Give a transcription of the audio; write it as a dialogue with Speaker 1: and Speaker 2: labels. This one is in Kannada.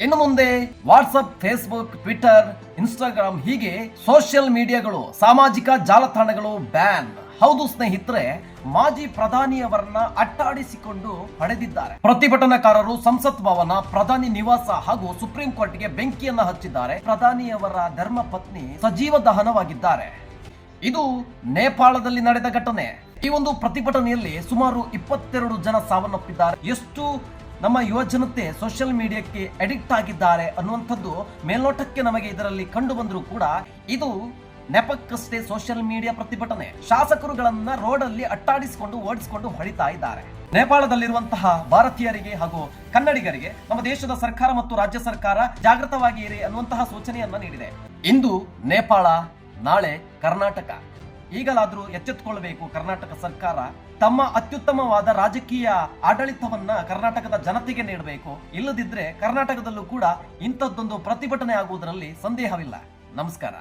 Speaker 1: ಇನ್ನು ಮುಂದೆ ವಾಟ್ಸಪ್, ಫೇಸ್ಬುಕ್, ಟ್ವಿಟರ್, ಇನ್ಸ್ಟಾಗ್ರಾಮ್ ಹೀಗೆ ಸೋಷಿಯಲ್ ಮೀಡಿಯಾಗಳು ಸಾಮಾಜಿಕ ಜಾಲತಾಣಗಳು ಬ್ಯಾನ್. ಹೌದು ಸ್ನೇಹಿತರೆ, ಮಾಜಿ ಪ್ರಧಾನಿಯವರನ್ನ ಅಟ್ಟಾಡಿಸಿಕೊಂಡು ಪಡೆದಿದ್ದಾರೆ. ಪ್ರತಿಭಟನಾಕಾರರು ಸಂಸತ್ ಭವನ, ಪ್ರಧಾನಿ ನಿವಾಸ ಹಾಗೂ ಸುಪ್ರೀಂ ಕೋರ್ಟ್ಗೆ ಬೆಂಕಿಯನ್ನ ಹಚ್ಚಿದ್ದಾರೆ. ಪ್ರಧಾನಿಯವರ ಧರ್ಮ ಸಜೀವ ದಹನವಾಗಿದ್ದಾರೆ. ಇದು ನೇಪಾಳದಲ್ಲಿ ನಡೆದ ಘಟನೆ. ಈ ಒಂದು ಪ್ರತಿಭಟನೆಯಲ್ಲಿ ಸುಮಾರು ಇಪ್ಪತ್ತೆರಡು ಜನ ಸಾವನ್ನಪ್ಪಿದ್ದಾರೆ. ಎಷ್ಟು ನಮ್ಮ ಯುವ ಜನತೆ ಸೋಷಿಯಲ್ ಮೀಡಿಯಾಕ್ಕೆ ಅಡಿಕ್ಟ್ ಆಗಿದ್ದಾರೆ ಅನ್ನುವಂಥದ್ದು ಮೇಲ್ನೋಟಕ್ಕೆ ನಮಗೆ ಇದರಲ್ಲಿ ಕಂಡು ಬಂದರೂ ಕೂಡ ಇದು ನೆಪಕ್ಕಷ್ಟೇ ಸೋಷಿಯಲ್ ಮೀಡಿಯಾ ಪ್ರತಿಭಟನೆ. ಶಾಸಕರುಗಳನ್ನ ರೋಡಲ್ಲಿ ಅಟ್ಟಾಡಿಸಿಕೊಂಡು ಓಡಿಸಿಕೊಂಡು ಹೊಡಿತಾ ಇದ್ದಾರೆ. ನೇಪಾಳದಲ್ಲಿರುವಂತಹ ಭಾರತೀಯರಿಗೆ ಹಾಗೂ ಕನ್ನಡಿಗರಿಗೆ ನಮ್ಮ ದೇಶದ ಸರ್ಕಾರ ಮತ್ತು ರಾಜ್ಯ ಸರ್ಕಾರ ಜಾಗೃತವಾಗಿ ಇರಿ ಅನ್ನುವಂತಹ ಸೂಚನೆಯನ್ನ ನೀಡಿದೆ. ಇಂದು ನೇಪಾಳ, ನಾಳೆ ಕರ್ನಾಟಕ. ಈಗಲಾದರೂ ಎಚ್ಚೆತ್ತುಕೊಳ್ಳಬೇಕು ಕರ್ನಾಟಕ ಸರ್ಕಾರ. ತಮ್ಮ ಅತ್ಯುತ್ತಮವಾದ ರಾಜಕೀಯ ಆಡಳಿತವನ್ನ ಕರ್ನಾಟಕದ ಜನತೆಗೆ ನೀಡಬೇಕು. ಇಲ್ಲದಿದ್ರೆ ಕರ್ನಾಟಕದಲ್ಲೂ ಕೂಡ ಇಂಥದ್ದೊಂದು ಪ್ರತಿಭಟನೆ ಆಗುವುದರಲ್ಲಿ ಸಂದೇಹವಿಲ್ಲ. ನಮಸ್ಕಾರ.